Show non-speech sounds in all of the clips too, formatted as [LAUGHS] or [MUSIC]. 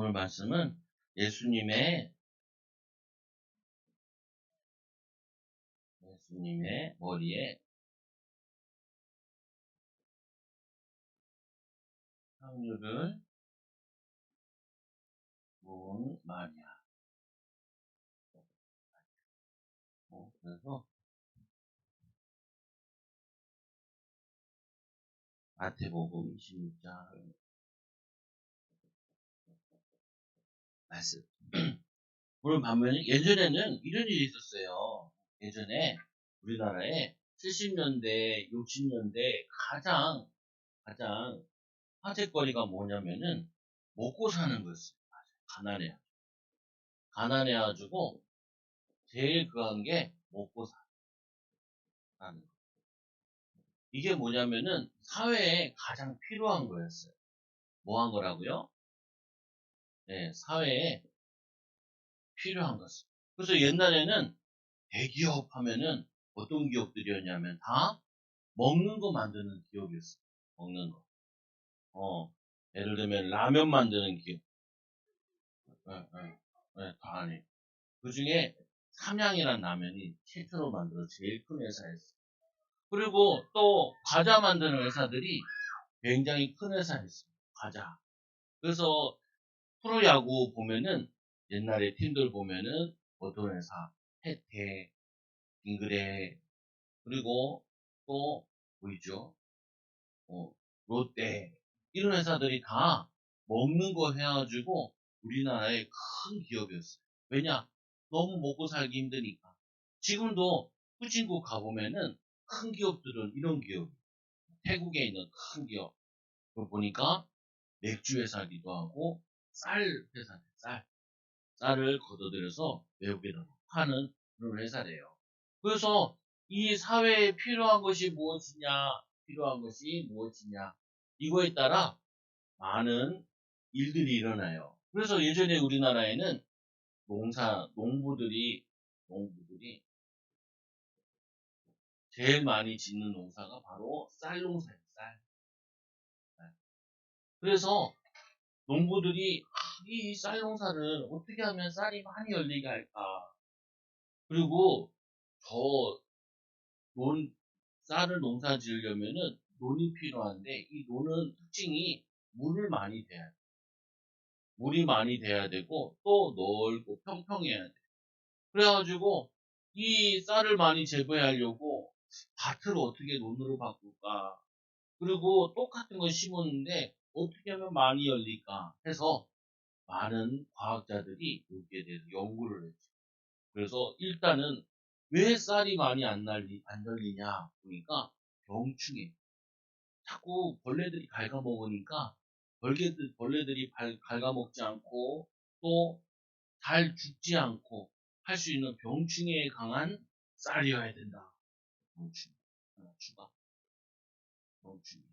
오늘 말씀은 예수님의 예수님의 머리에 향유를 부은 마리아. 어, 그래서 마태복음 26장 말씀. [CLEARS THROAT] 오늘 반면에 예전에는 이런 일이 있었어요. 예전에 우리나라에 70년대, 60년대 가장 가장 화제거리가 뭐냐면은 먹고 사는 거였어요. 가난해. 가난해가지고 제일 그한 게 먹고 사는 거. 이게 뭐냐면은 사회에 가장 필요한 거였어요. 뭐 한 거라고요? 네, 사회에 필요한 것을. 그래서 옛날에는 대기업 하면은 어떤 기업들이었냐면 다 먹는 거 만드는 기업이었어요. 먹는 거. 어, 예를 들면 라면 만드는 기업. 네, 네, 네, 다 아니. 그 중에 삼양이라는 라면이 최초로 만들어 제일 큰 회사였어요. 그리고 또 과자 만드는 회사들이 굉장히 큰 회사였어요. 과자. 그래서 프로야구 보면은 옛날에 팀들 보면은 어떤 회사, 태태, 빙그레, 그리고 또 보이죠? 어, 롯데 이런 회사들이 다 먹는 거 해가지고 우리나라의 큰 기업이었어요. 왜냐? 너무 먹고 살기 힘드니까. 지금도 후진국 가보면은 큰 기업들은 이런 기업. 태국에 있는 큰 기업. 그걸 보니까 맥주 회사기도 하고 쌀 회사, 쌀. 쌀을 걷어들여서 외국에다 파는 그런 회사래요. 그래서 이 사회에 필요한 것이 무엇이냐, 필요한 것이 무엇이냐, 이거에 따라 많은 일들이 일어나요. 그래서 예전에 우리나라에는 농사, 농부들이, 농부들이 제일 많이 짓는 농사가 바로 쌀 농사예요, 쌀. 그래서 농부들이 이쌀 농사를 어떻게 하면 쌀이 많이 열리게 할까? 그리고 저 논, 쌀을 농사 지으려면은 논이 필요한데 이 논은 특징이 물을 많이 대야 돼. 물이 많이 돼야 되고 또 넓고 평평해야 돼. 그래가지고 이 쌀을 많이 재배하려고 밭을 어떻게 논으로 바꿀까? 그리고 똑같은 걸 심었는데 어떻게 하면 많이 열릴까 해서 많은 과학자들이 여기에 대해서 연구를 했죠. 그래서 일단은 왜 쌀이 많이 안, 날리, 안 열리냐 보니까 병충해. 자꾸 벌레들이 갉아먹으니까 벌개들, 벌레들이 발, 갉아먹지 않고 또 잘 죽지 않고 할 수 있는 병충해에 강한 쌀이어야 된다. 병충해. 하나 추가. 병충해.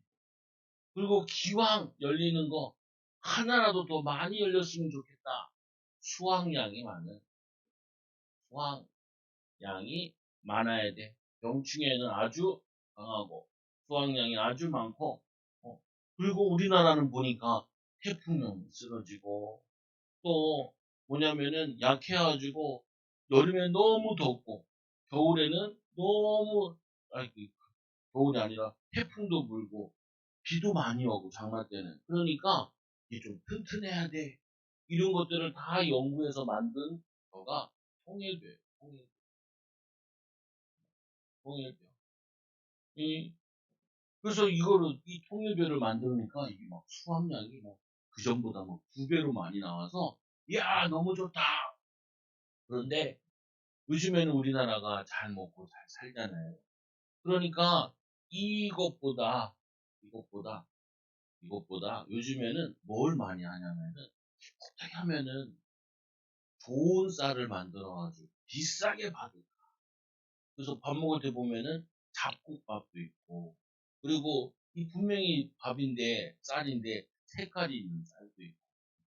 그리고 기왕 열리는 거 하나라도 더 많이 열렸으면 좋겠다. 수확량이 많은 수확량이 많아야 돼. 병충해는 아주 강하고 수확량이 아주 많고 어, 그리고 우리나라는 보니까 태풍은 쓰러지고 또 뭐냐면은 약해가지고 여름에 너무 덥고 겨울에는 너무 아니 그 겨울이 아니라 태풍도 불고 비도 많이 오고 장마 때는. 그러니까 이게 좀 튼튼해야 돼. 이런 것들을 다 연구해서 만든 거가 통일교예요 통일교 통일교 이 그래서 이거를 이 통일교를 만들니까 이게 막 수확량이 막 그전보다 막두 배로 많이 나와서 이야 너무 좋다. 그런데 요즘에는 우리나라가 잘 먹고 잘 살잖아요. 그러니까 이것보다 이것보다 이것보다 요즘에는 뭘 많이 하냐면은 어떻게 하면은 좋은 쌀을 만들어가지고 비싸게 받을까? 그래서 밥 먹을 때 보면은 잡곡밥도 있고 그리고 이 분명히 밥인데 쌀인데 색깔이 있는 쌀도 있고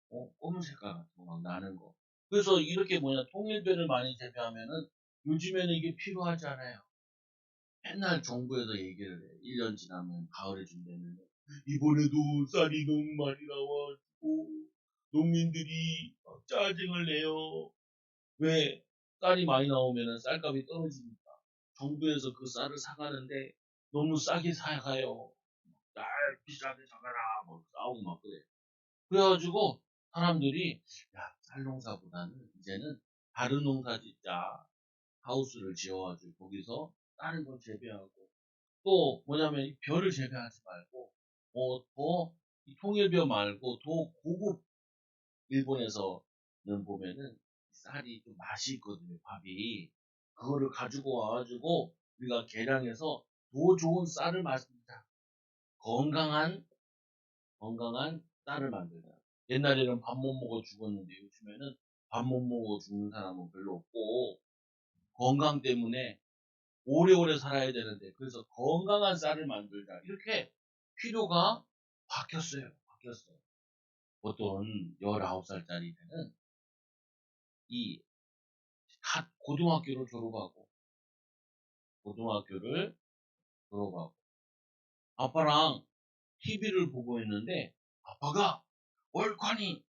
어, 검은 색깔 같은 거막 나는 거. 그래서 이렇게 뭐냐 통일배를 많이 재배하면은 요즘에는 이게 필요하잖아요 맨날 정부에서 얘기를 해 1년 지나면 가을에 준다면 이번에도 쌀이 너무 많이 나와가지고 농민들이 막 짜증을 내요. 왜 쌀이 많이 나오면 쌀값이 떨어지니까 정부에서 그 쌀을 사가는데 너무 싸게 사가요. 쌀 비싸게 사가라 뭐 싸우고 막 그래. 그래가지고 사람들이 야 쌀 농사보다는 이제는 다른 농사 짓자 하우스를 지어가지고 거기서 다른 걸 재배하고 또 뭐냐면 이 벼를 재배하지 말고 뭐더 통일벼 말고 더 고급 일본에서는 보면은 쌀이 좀 맛이 있거든요 밥이. 그거를 가지고 와가지고 우리가 개량해서 더 좋은 쌀을 만들자 건강한 건강한 쌀을 만들자 옛날에는 밥 못 먹어 죽었는데 요즘에는 밥 못 먹어 죽는 사람은 별로 없고 건강 때문에 오래오래 살아야 되는데 그래서 건강한 쌀을 만들자. 이렇게 필요가 바뀌었어요. 바뀌었어요. 어떤 19살짜리 때는 이 갓 고등학교를 졸업하고 고등학교를 졸업하고 아빠랑 TV를 보고 있는데 아빠가 월권이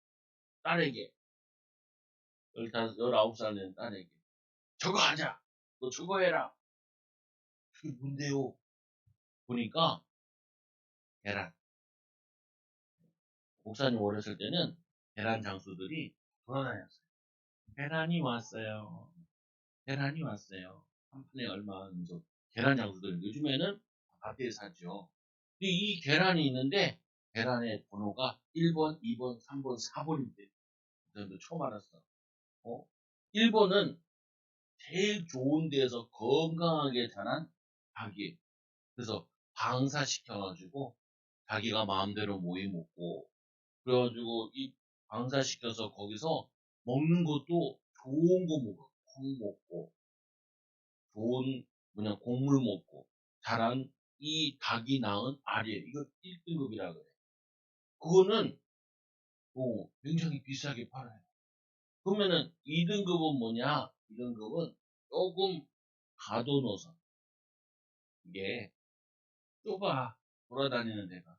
딸에게 15, 19살 된 딸에게 저거 하자. 너 저거 해라 그게 뭔데요. 보니까 계란. 목사님 어렸을 때는 계란 장수들이 돌아다녔어요. 계란이 왔어요. 계란이 왔어요. 한 판에 얼마 하면서 계란 장수들. 요즘에는 밭에 사죠. 근데 이 계란이 있는데 계란의 번호가 1번, 2번, 3번, 4번인데 저도 처음 알았어. 어? 1번은 제일 좋은 데서 건강하게 자란 닭이. 그래서 방사시켜가지고 자기가 마음대로 모이 먹고 그래가지고 이 방사시켜서 거기서 먹는 것도 좋은 거 먹어. 콩 먹고 좋은 뭐냐 곡물 먹고 자란 이 닭이 낳은 알이에요. 이거 1등급이라 그래. 그거는 어, 굉장히 비싸게 팔아요. 그러면은 2등급은 뭐냐? 2등급은 조금 가둬놓아서 이게 좁아 돌아다니는 데가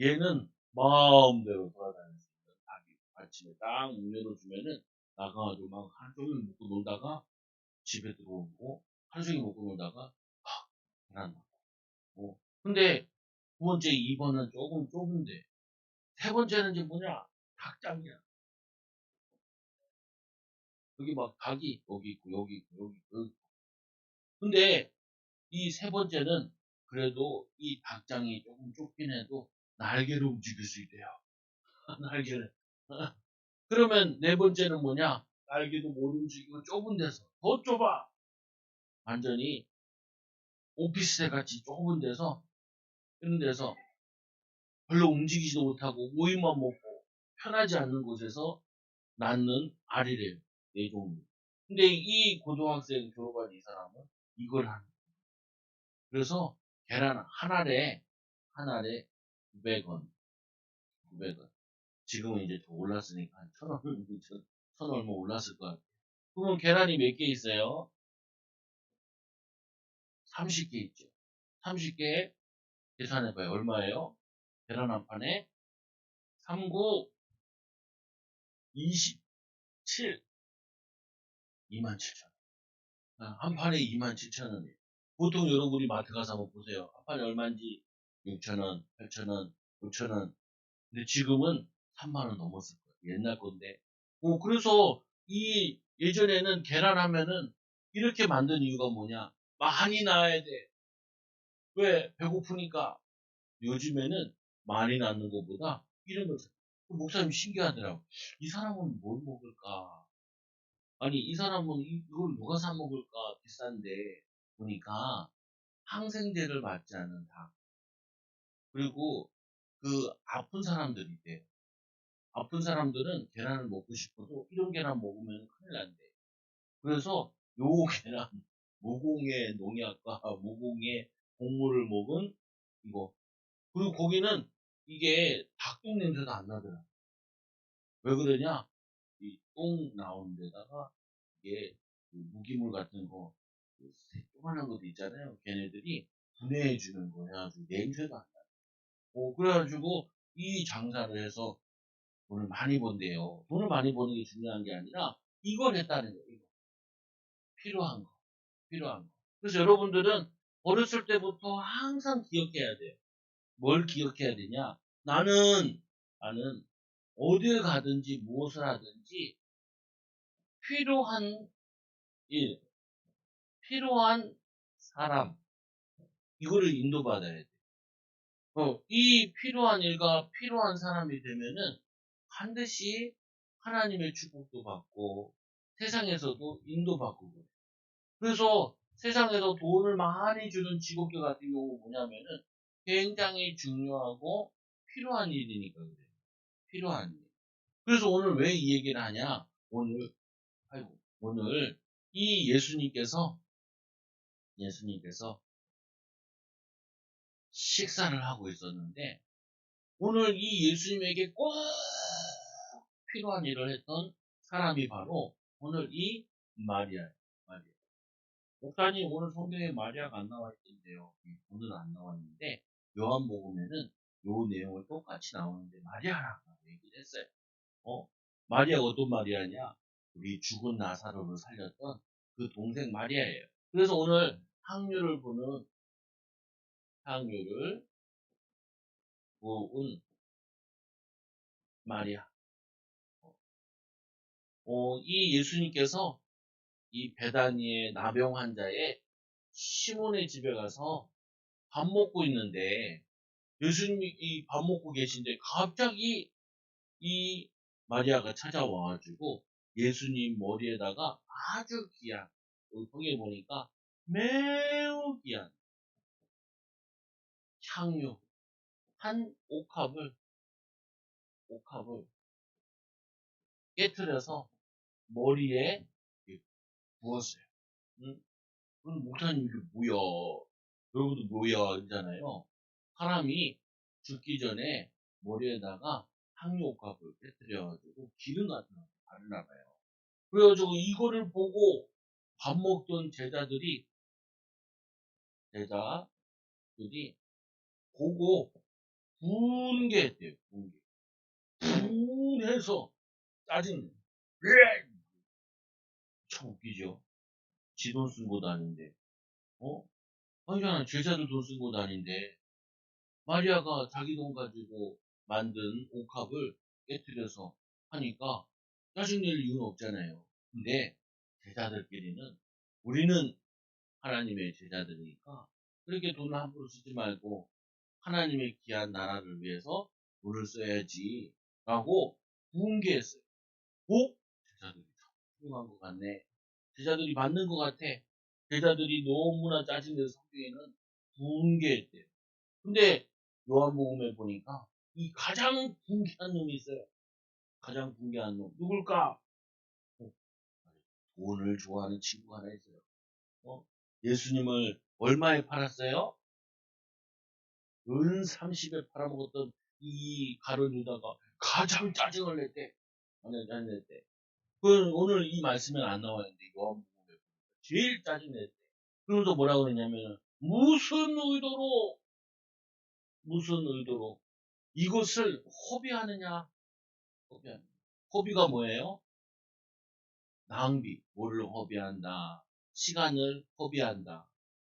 얘는 마음대로 돌아다닐 수 있는 닭이 아침에 딱 문 열어주면은 나가가지고 막 종일 먹고 놀다가 집에 들어오고 종일 먹고 놀다가 팍 계란 먹고 어. 근데 두 번째 2번은 조금 좁은데 세 번째는 이제 뭐냐? 닭장이야. 여기 막 닭이 여기 있고 여기 있고 여기 있고. 근데 이 세 번째는 그래도 이 닭장이 조금 좁긴 해도 날개로 움직일 수 있대요. 날개를. [LAUGHS] 그러면 네 번째는 뭐냐? 날개도 못 움직이고 좁은 데서 더 좁아. 완전히 오피스텔 같이 좁은 데서 이런 데서 별로 움직이지도 못하고 모임만 먹고 편하지 않는 곳에서 낳는 알이래요. 네 종류. 근데 이 고등학생 졸업한 이 사람은 이걸 하는. 그래서 계란 한 알에 한 알에 900원. 900원. 지금은 이제 더 올랐으니까 한천 원, [LAUGHS] 천 얼마 올랐을 것 같아요. 그러면 계란이 몇 개 있어요? 30개 있죠. 30개 계산해봐요. 얼마예요? 계란 한 판에 39 27 27,000원. 한 판에 27,000원이에요. 보통 여러분이 마트 가서 한번 보세요. 한 판에 얼마인지 6,000원, 8,000원, 5,000원. 근데 지금은 3만원 넘었을 거예요. 옛날 건데. 어, 그래서 이 예전에는 계란 하면은 이렇게 만든 이유가 뭐냐? 많이 나와야 돼. 왜? 배고프니까. 요즘에는 많이 낳는 것보다 이런 걸그 목사님 신기하더라고. 이 사람은 뭘 먹을까? 아니 이 사람은 이걸 누가 사 먹을까? 비싼데 보니까 항생제를 맞지 않는 닭 그리고 그 아픈 사람들이 있대요. 아픈 사람들은 계란을 먹고 싶어도 이런 계란 먹으면 큰일 난대. 그래서 요 [LAUGHS] 계란 무공의 농약과 무공의 곡물을 먹은 이거 그리고 거기는 이게 닭똥 냄새가 안 나더라. 왜 그러냐? 이 똥 나오는 데다가 이게 그 무기물 같은 거, 그 조그만한 것도 있잖아요. 걔네들이 분해해주는 거야. 아주 냄새가 안 나. 어, 그래가지고 이 장사를 해서 돈을 많이 번대요. 돈을 많이 버는 게 중요한 게 아니라 이걸 했다는 거예요. 이거. 필요한 거. 필요한 거. 그래서 여러분들은 어렸을 때부터 항상 기억해야 돼요. 뭘 기억해야 되냐? 나는, 나는 어딜 가든지 무엇을 하든지 필요한 일, 필요한 사람, 이거를 인도받아야 돼. 어, 이 필요한 일과 필요한 사람이 되면은 반드시 하나님의 축복도 받고 세상에서도 인도받고 그래. 그래서 세상에서 돈을 많이 주는 직업들 같은 경우 뭐냐면은 굉장히 중요하고 필요한 일이니까 그래요. 필요한 일. 그래서 오늘 왜 이 얘기를 하냐? 오늘, 아이고, 오늘 이 예수님께서, 예수님께서 식사를 하고 있었는데, 오늘 이 예수님에게 꼭 필요한 일을 했던 사람이 바로 오늘 이 마리아예요. 마리아. 목사님 오늘 성경에 마리아가 안 나와 있던데요. 오늘은 안 나왔는데 요한복음에는 요 내용을 똑같이 나오는데 마리아라고 얘기를 했어요. 어? 마리아가 어떤 마리아냐? 우리 죽은 나사로를 살렸던 그 동생 마리아예요. 그래서 오늘 항류를 보는 항류를 보은 마리아. 어, 이 예수님께서 이 베다니의 나병 환자의 시몬의 집에 가서 밥 먹고 있는데 예수님이 이 밥 먹고 계신데 갑자기 이 마리아가 찾아와가지고 예수님 머리에다가 아주 귀한 성에 보니까 매우 귀한 향유 한 옥합을 옥합을 깨뜨려서 머리에 부었어요. 응? 그럼 목사님 이게 뭐야? 여러분도 뭐야? 이러잖아요. 사람이 죽기 전에 머리에다가 항유옥합을 깨뜨려가지고 기름 같은 거 바르나 봐요. 그래가지고 이거를 보고 밥 먹던 제자들이 제자들이 보고 분개했대요. 분개. 분해서 짜증. 참 웃기죠. 지돈쓴 것도 아닌데. 어? 아니잖아. 제자들 돈쓴 것도 아닌데. 마리아가 자기 돈 가지고 만든 옥합을 깨뜨려서 하니까 짜증낼 이유는 없잖아요. 근데 제자들끼리는 우리는 하나님의 제자들이니까 그렇게 돈을 함부로 쓰지 말고 하나님의 귀한 나라를 위해서 돈을 써야지 라고 분개했어요. 오? 제자들이 훌륭한 것 같네. 제자들이 맞는 것 같아. 제자들이 너무나 짜증내서 성경에는 분개했대요. 근데 요한복음에 보니까 이 가장 분개한 놈이 있어요. 가장 분개한 놈. 누굴까? 어, 돈을 좋아하는 친구가 하나 있어요. 어? 예수님을 얼마에 팔았어요? 은 30에 팔아먹었던 이 가론 유다가 가장 짜증을 냈대. 안 냈대. 그 오늘 이 말씀에 안 나와 있는데 요한복음에 제일 짜증냈대. 그러면서 뭐라 그러냐면 무슨 의도로 무슨 의도로 이것을 허비하느냐? 허비하느냐. 허비가 뭐예요? 낭비, 뭐를 허비한다. 시간을 허비한다.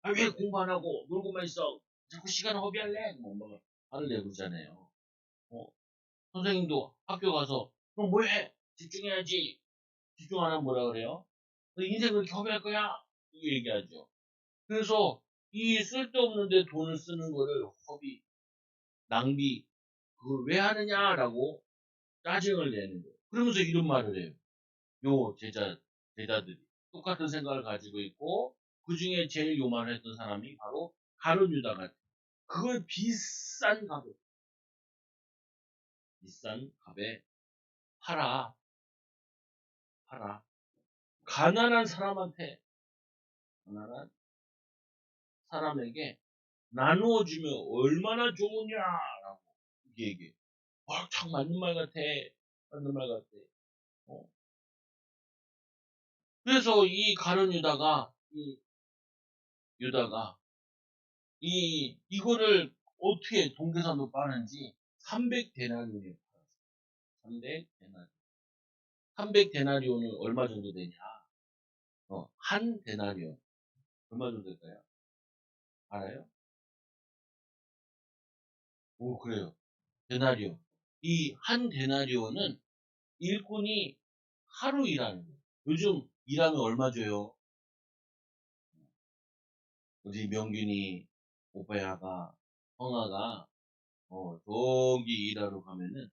아, 왜 공부 안 하고 놀고만 있어? 자꾸 시간을 허비할래? 뭐, 뭐, 화를 내고 그러잖아요. 어? 선생님도 학교 가서, 그럼 뭐 해? 집중해야지. 집중 안 하면 뭐라 그래요? 너 인생 그렇게 허비할 거야? 이렇게 얘기하죠. 그래서 이 쓸데없는데 돈을 쓰는 거를 허비, 낭비, 그걸 왜 하느냐라고 짜증을 내는 거예요. 그러면서 이런 말을 해요. 요 제자, 제자들이 똑같은 생각을 가지고 있고 그 중에 제일 요 말을 했던 사람이 바로 가론 유다 같아. 그걸 비싼 값에 비싼 값에 팔아 팔아 가난한 사람한테 가난한 사람에게 나누어 주면 얼마나 좋으냐라고 얘기해. 와, 참 맞는 말 같아. 맞는 말 같아. 어. 그래서 이 가론 유다가 이 유다가 이 이거를 어떻게 동계산으로 빠는지 300데나리온에 팔았어요. 300 데나리온. 300 데나리온은 얼마 정도 되냐? 어, 한 데나리온. 얼마 정도 될까요? 알아요? 오, 그래요. 데나리온. 이 한 데나리온은 일꾼이 하루 일하는 거예요. 요즘 일하면 얼마 줘요? 우리 명균이, 오빠야가, 형아가, 어, 저기 일하러 가면은,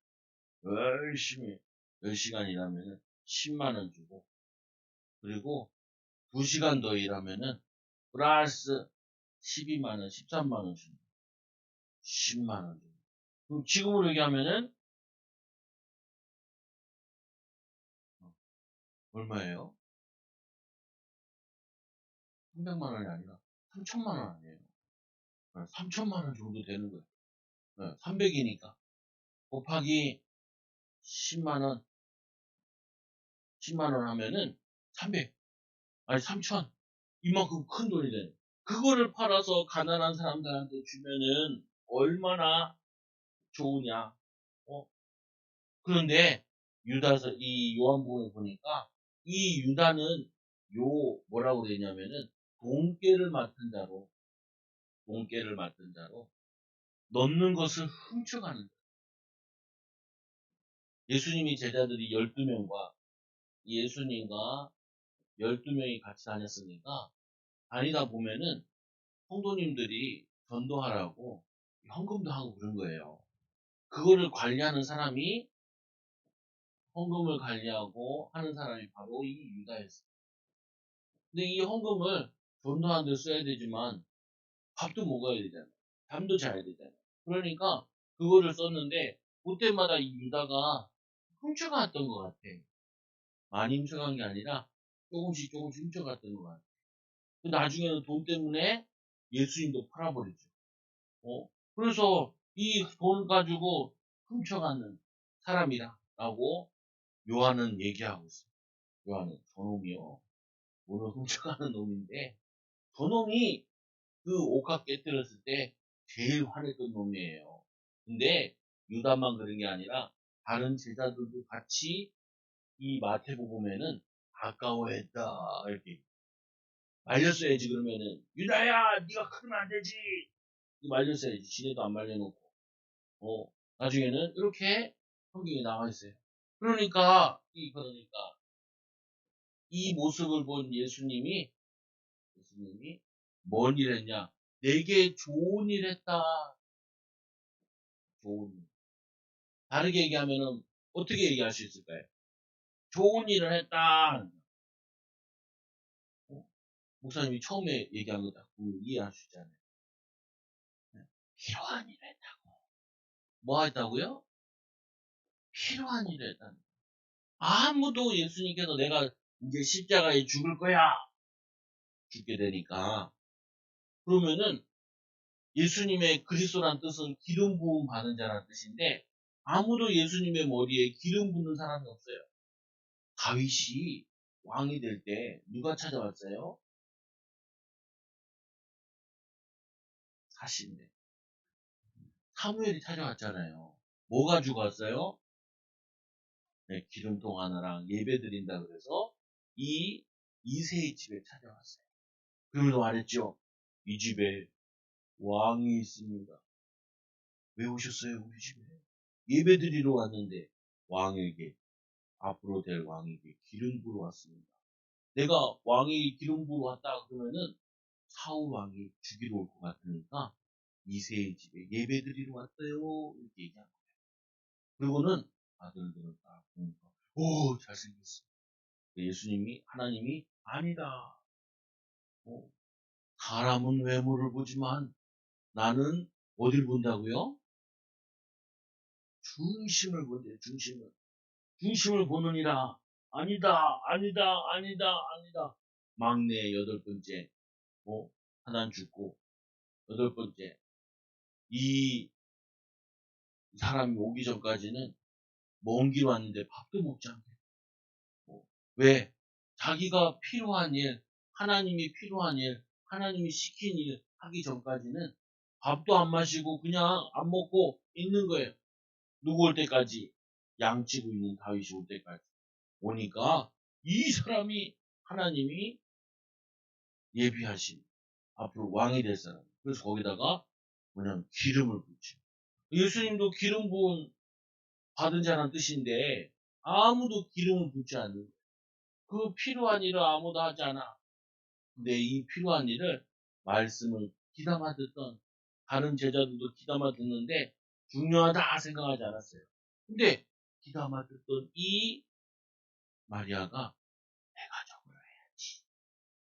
열심히, 10시간 일하면은, 10만원 주고, 그리고, 2시간 더 일하면은, 플러스 12만원, 13만원 줍니다. 10만원 줍니다. 그럼 지금으로 얘기하면은, 어, 얼마예요? 300만 원이 아니라, 3천만 원 아니에요. 3천만 원 정도 되는 거예요. 300이니까. 곱하기 10만 원, 10만 원 하면은 300, 아니 3천. 이만큼 큰 돈이 되는. 그거를 팔아서 가난한 사람들한테 주면은 얼마나 좋으냐. 어? 그런데 유다서 이 요한복음에 보니까 이 유다는 요 뭐라고 그랬냐면은 돈깨를 맡은 자로 돈깨를 맡은 자로 넣는 것을 훔쳐가는 거예요. 예수님이 제자들이 12명과 예수님과 12명이 같이 다녔으니까 다니다 보면은 성도님들이 전도하라고 헌금도 하고 그런 거예요. 그거를 관리하는 사람이 헌금을 관리하고 하는 사람이 바로 이 유다였어요. 근데 이 헌금을 전도하는 데 써야 되지만 밥도 먹어야 되잖아요. 잠도 자야 되잖아요. 그러니까 그거를 썼는데 그때마다 이 유다가 훔쳐갔던 것 같아. 많이 훔쳐간 게 아니라 조금씩 조금씩 훔쳐갔던 것 같아. 나중에는 돈 때문에 예수님도 팔아버리죠. 어? 그래서 이 돈 가지고 훔쳐가는 사람이다. 라고 요한은 얘기하고 있어요. 요한은 저놈이요. 오늘 훔쳐가는 놈인데 저놈이 그 옥합 깨뜨렸을 때 제일 화냈던 놈이에요. 근데 유다만 그런 게 아니라 다른 제자들도 같이 이 마태복음에는 아까워했다 이렇게 말렸어야지 그러면은 유다야 네가 크면 안 되지 말렸어야지 지네도 안 말려놓고 어 나중에는 이렇게 성경에 나와 있어요. 그러니까 이 그러니까 이 모습을 본 예수님이 예수님이 뭔 일 했냐? 내게 좋은 일 했다. 좋은 일. 다르게 얘기하면은 어떻게 얘기할 수 있을까요? 좋은 일을 했다. 어? 목사님이 처음에 얘기한 거다 이해할 수 있잖아요. 필요한 일을 했다고. 뭐 했다고요? 필요한 일을 했다는 아무도 예수님께서 내가 이제 십자가에 죽을 거야. 죽게 되니까. 그러면은 예수님의 그리스도란 뜻은 기름 부음 받은 자라는 뜻인데 아무도 예수님의 머리에 기름 붓는 사람이 없어요. 다윗이 왕이 될 때 누가 찾아왔어요? 사신대. 사무엘이 찾아왔잖아요. 뭐 가지고 왔어요? 네, 기름통 하나랑 예배 드린다 그래서 이 이세의 집에 찾아왔어요. 그러면서 말했죠. 이 집에 왕이 있습니다. 왜 오셨어요, 우리 집에? 예배 드리러 왔는데 왕에게 앞으로 될 왕에게 기름 부러 왔습니다. 내가 왕이 기름 부러 왔다 그러면은 사울 왕이 죽이러 올 것 같으니까 이세의 집에 예배 드리러 왔어요. 이렇게 얘기한 거예요. 그리고는 아들들을 딱 보니까 오 잘생겼어. 예수님이 하나님이 아니다. 어, 사람은 외모를 보지만 나는 어딜 본다고요? 중심을 본대요. 중심을. 중심을 보느니라. 아니다, 아니다, 아니다, 아니다. 막내 여덟 번째, 어, 하나 죽고, 여덟 번째, 이 사람이 오기 전까지는 먼 길 왔는데 밥도 먹지 않게. 어, 왜? 자기가 필요한 일, 하나님이 필요한 일, 하나님이 시킨 일 하기 전까지는 밥도 안 마시고 그냥 안 먹고 있는 거예요. 누구 올 때까지. 양치고 있는 다윗이 올 때까지 오니까 이 사람이 하나님이 예비하신 앞으로 왕이 될 사람. 그래서 거기다가 뭐냐면 기름을 붓죠. 예수님도 기름 부은 받은 자란 뜻인데 아무도 기름을 붓지 않는 그 필요한 일을 아무도 하지 않아. 근데 이 필요한 일을 말씀을 기담아 듣던 다른 제자들도 기담아 듣는데 중요하다 생각하지 않았어요. 근데 기담아 듣던 이 마리아가 내가 저걸 해야지.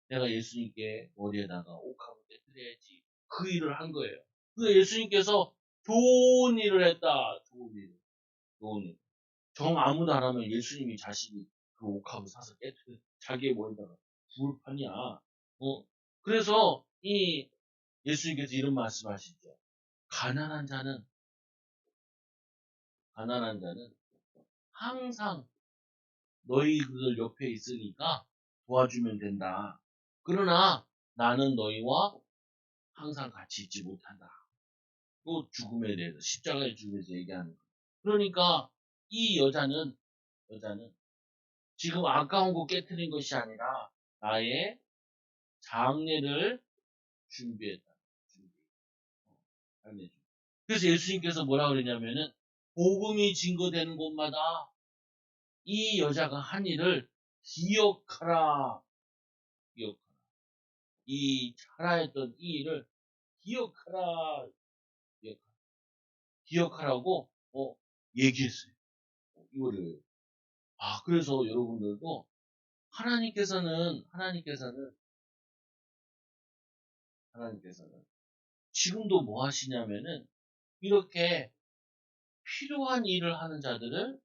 내가 예수님께 머리에다가 옥합을 깨뜨려야지. 그 일을 한 거예요. 그 예수님께서 좋은 일을 했다. 좋은 일. 좋은 일. 정 아무도 안 하면 예수님이 자신이 그 옥합을 사서 깨뜨려 자기의 머리에다가 불을 파냐. 어? 그래서 이 예수님께서 이런 말씀하시죠. 가난한 자는 가난한 자는 항상 너희들 옆에 있으니까 도와주면 된다. 그러나 나는 너희와 항상 같이 있지 못한다. 또 죽음에 대해서 십자가의 죽음에서 얘기하는 거. 그러니까 이 여자는 여자는 지금 아까운 거 깨뜨린 것이 아니라 나의 장례를 준비했다. 준비. 준비. 그래서 예수님께서 뭐라 그러냐면은 복음이 증거되는 곳마다 이 여자가 한 일을 기억하라. 기억하라. 이 잘하였던 이 일을 기억하라. 기억하라. 기억하라고 어, 얘기했어요. 이거를. 아, 그래서 여러분들도 하나님께서는 하나님께서는 하나님께서는 지금도 뭐 하시냐면은 이렇게 필요한 일을 하는 자들을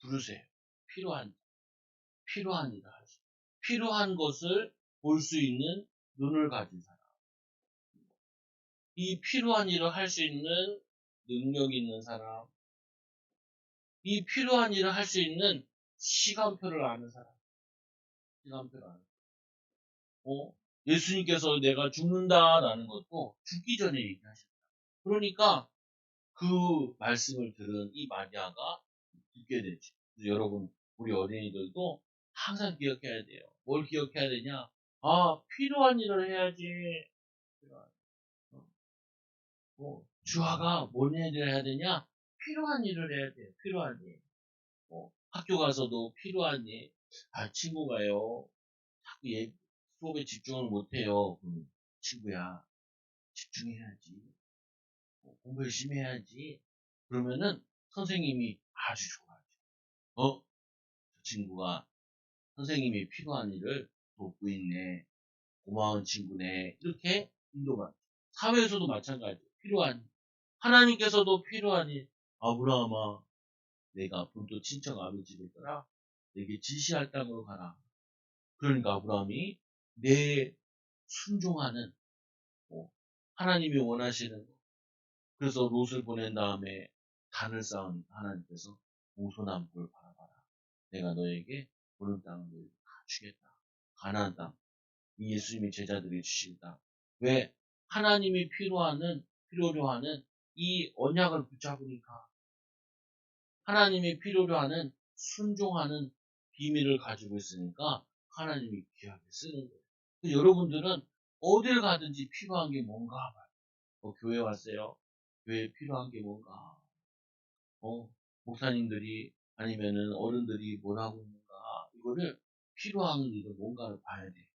부르세요. 필요한 필요한 일을 할 수, 필요한 것을 볼 수 있는 눈을 가진 사람. 이 필요한 일을 할 수 있는 능력 있는 사람. 이 필요한 일을 할 수 있는 시간표를 아는 사람. 시간표를 아는 사람. 어? 예수님께서 내가 죽는다라는 것도 죽기 전에 얘기하셨다. 그러니까 그 말씀을 들은 이 마리아가 듣게 되죠. 여러분, 우리 어린이들도 항상 기억해야 돼요. 뭘 기억해야 되냐? 아, 필요한 일을 해야지. 뭐, 주아가 뭔 일을 해야 되냐? 필요한 일을 해야 돼요. 필요한 일. 뭐, 학교 가서도 필요한 일. 아, 친구가요. 자꾸 얘 수업에 집중을 못해요. 그럼 친구야, 집중해야지. 뭐, 공부 열심히 해야지. 그러면은 선생님이 아주 좋아하죠. 어? 저 친구가 선생님이 필요한 일을 돕고 있네. 고마운 친구네. 이렇게 인도가 사회에서도 마찬가지. 필요한 일. 하나님께서도 필요한 일. 아브라함아, 내가 본토 친척 아버지를 떠나 내게 지시할 땅으로 가라. 그러니까 아브라함이 내 순종하는 뭐 하나님이 원하시는 거. 그래서 롯을 보낸 다음에 단을 쌓으니까 하나님께서 볼 바라봐라. 내가 너에게 보는 땅을 다 주겠다. 가나안 땅. 이 예수님의 제자들이 주신 땅. 왜? 하나님이 필요하는 필요로 하는 이 언약을 붙잡으니까 하나님이 필요로 하는 순종하는 비밀을 가지고 있으니까 하나님이 귀하게 쓰는 거예요. 여러분들은 어딜 가든지 필요한 게 뭔가. 어, 교회 왔어요. 교회에 필요한 게 뭔가. 어, 목사님들이 아니면은 어른들이 뭘 하고 있는가. 이거를 필요한 일을 뭔가를 봐야 돼.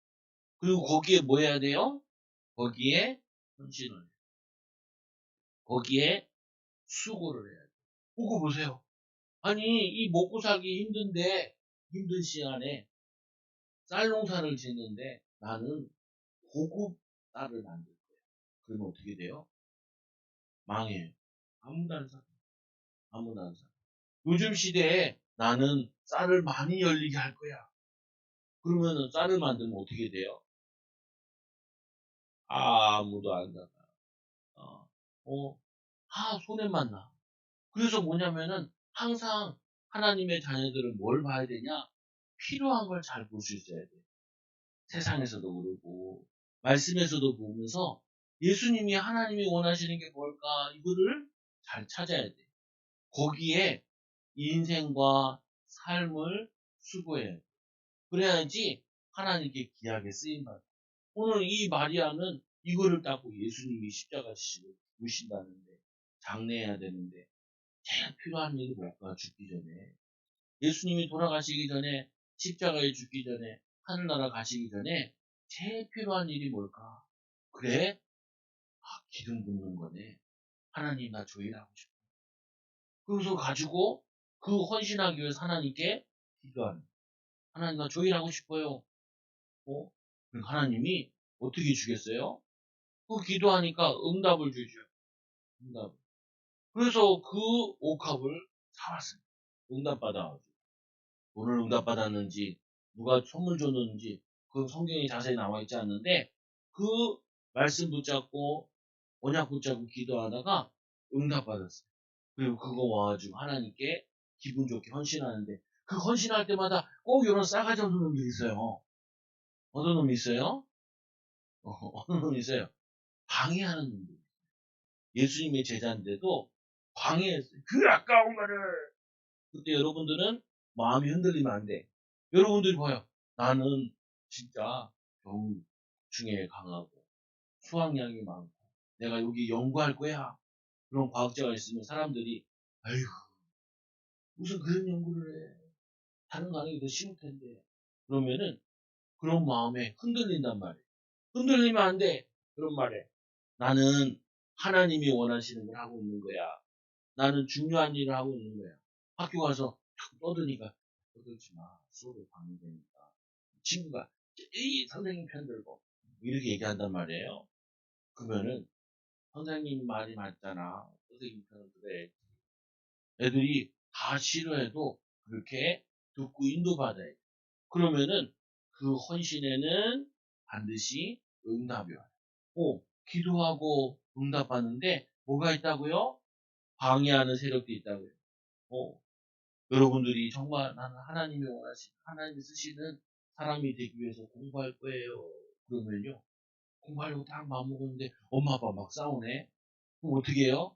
그리고 거기에 뭐 해야 돼요? 거기에 헌신을 해요. 거기에 수고를 해야 돼. 보고 보세요. 아니, 이 먹고 살기 힘든데, 힘든 시간에 쌀 농사를 짓는데 나는 고급 쌀을 만들 거야. 그러면 어떻게 돼요? 망해요. 아무도 안 사. 아무도 안 사. 요즘 시대에 나는 쌀을 많이 열리게 할 거야. 그러면은 쌀을 만들면 어떻게 돼요? 아무도 안 사가. 어, 어, 아, 손해만 나. 그래서 뭐냐면은 항상 하나님의 자녀들은 뭘 봐야 되냐? 필요한 걸 잘 볼 수 있어야 돼. 세상에서도 그러고, 말씀에서도 보면서 예수님이 하나님이 원하시는 게 뭘까? 이거를 잘 찾아야 돼. 거기에 인생과 삶을 수고해야 돼. 그래야지 하나님께 귀하게 쓰임 받아. 오늘 이 마리아는 이거를 닦고 예수님이 십자가 지시고 죽으신다는데 장례해야 되는데 제일 필요한 일이 뭘까 죽기 전에 예수님이 돌아가시기 전에 십자가에 죽기 전에 하늘나라 가시기 전에 제일 필요한 일이 뭘까? 그래? 아, 기름 붓는 거네. 하나님 나 조일하고 싶어. 그래서 가지고 그 헌신하기 위해서 하나님께 기도하는. 하나님 나 조일하고 싶어요. 어? 그럼 하나님이 어떻게 주겠어요? 그 기도하니까 응답을 주죠. 응답. 그래서 그 옥합을 사왔습니다. 응답 받아가지고. 오늘 응답 받았는지, 누가 선물 줬는지, 그 성경에 자세히 나와 있지 않는데, 그 말씀 붙잡고, 언약 붙잡고 기도하다가 응답 받았어요. 그리고 그거 와가지고 하나님께 기분 좋게 헌신하는데, 그 헌신할 때마다 꼭 이런 싸가지 없는 놈들이 있어요. 어떤 놈이 있어요? 어, 어떤 놈이 있어요? 방해하는 놈들. 예수님의 제자인데도 방해했어요. 그 아까운 거를. 그때 여러분들은 마음이 흔들리면 안 돼. 여러분들이 봐요. 나는 진짜 병중에 강하고 수학량이 많고 내가 여기 연구할 거야. 그런 과학자가 있으면 사람들이 아이고 무슨 그런 연구를 해. 다른 거 하는 게 더 쉬울 텐데. 그러면은 그런 마음에 흔들린단 말이에요. 흔들리면 안 돼. 그런 말에. 나는 하나님이 원하시는 걸 하고 있는 거야. 나는 중요한 일을 하고 있는 거야. 학교 가서 떠드니까 떠들지 마. 수업에 방해되니까. 친구가 이 선생님 편들고 이렇게 얘기한단 말이에요. 그러면은 선생님 말이 맞잖아. 선생님 편을 들어야지. 애들이 다 싫어해도 그렇게 듣고 인도받아야 돼. 그러면은 그 헌신에는 반드시 응답이 와요. 오, 기도하고 응답받는데 뭐가 있다고요? 방해하는 세력도 있다고요. 어, 여러분들이 정말 나는 하나님이 원하신 하나님이 쓰시는 사람이 되기 위해서 공부할 거예요. 그러면요. 공부하려고 딱 마음먹었는데 엄마 아빠 막 싸우네. 그럼 어떻게 해요?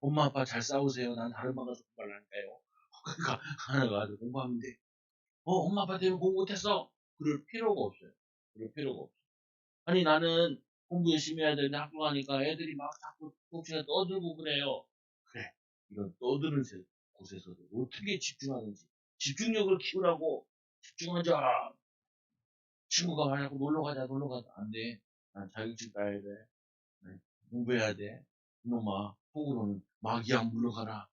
엄마 아빠 잘 싸우세요. 난 다른 방 가서 공부를 할까요? 그러니까 하나가 아주 공부하면 돼. 어, 엄마 아빠 때문에 공부 못했어. 그럴 필요가 없어요. 그럴 필요가 없어요. 아니 나는 공부 열심히 해야 되는데 학교 가니까 애들이 막 자꾸 혹시나 떠들고 그래요. 그래. 이런 떠드는 곳에서도 어떻게 집중하는지 집중력을 키우라고 집중하자. 친구가 말하고 놀러 가자 놀러 가자 안 돼. 난 자격증 따야 돼. 네, 공부해야 돼. 이놈아 속으로는 마귀야 물러가라.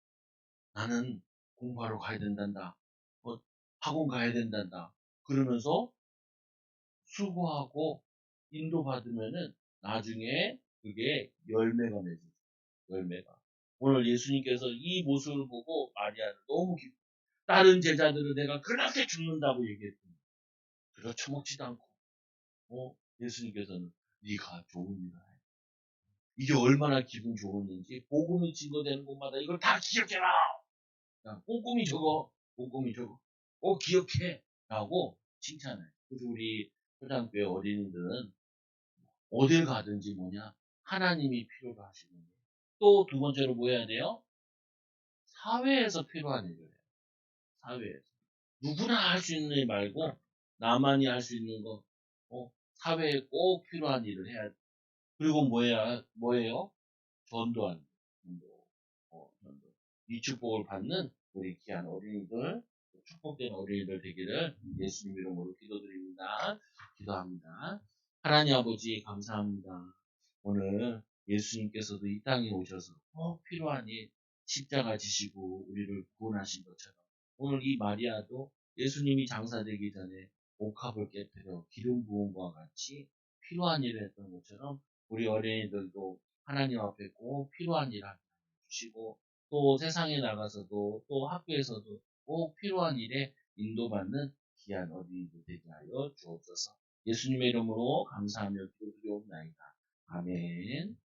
나는 공부하러 가야 된단다. 어, 학원 가야 된단다. 그러면서 수고하고 인도받으면은 나중에 그게 열매가 맺어져. 열매가. 오늘 예수님께서 이 모습을 보고 마리아를 너무 기쁘 다른 제자들은 내가 그렇게 죽는다고 얘기했더니 들어쳐먹지도 않고 어, 예수님께서는 네가 좋은 일을 해. 이게 얼마나 기분 좋았는지 복음이 증거되는 곳마다 이걸 다 기억해라. 야, 꼼꼼히 적어. 꼼꼼히 적어. 꼭 기억해. 라고 칭찬해. 그래서 우리 초장교회 어린이들은 어딜 가든지 뭐냐 하나님이 필요로 하시는 거예요. 또 두 번째로 뭐 해야 돼요? 사회에서 필요한 일을 해요. 사회에서 누구나 할 수 있는 일 말고 나만이 할 수 있는 거 어, 사회에 꼭 필요한 일을 해야 돼. 그리고 뭐야 뭐예요? 전도하는 전도. 어, 전도. 이 축복을 받는 우리 귀한 어린이들 축복된 어린이들 되기를 예수님 이름으로 기도드립니다. 기도합니다. 하나님 아버지 감사합니다. 오늘 예수님께서도 이 땅에 오셔서 꼭 필요한 일 십자가 지시고 우리를 구원하신 것처럼 오늘 이 마리아도 예수님이 장사되기 전에 옥합을 깨뜨려 기름 부음과 같이 필요한 일을 했던 것처럼 우리 어린이들도 하나님 앞에 꼭 필요한 일을 주시고 또 세상에 나가서도 또 학교에서도 꼭 필요한 일에 인도받는 귀한 어린이들 되게 하여 주옵소서. 예수님의 이름으로 감사하며 기도드리옵나이다. 아멘.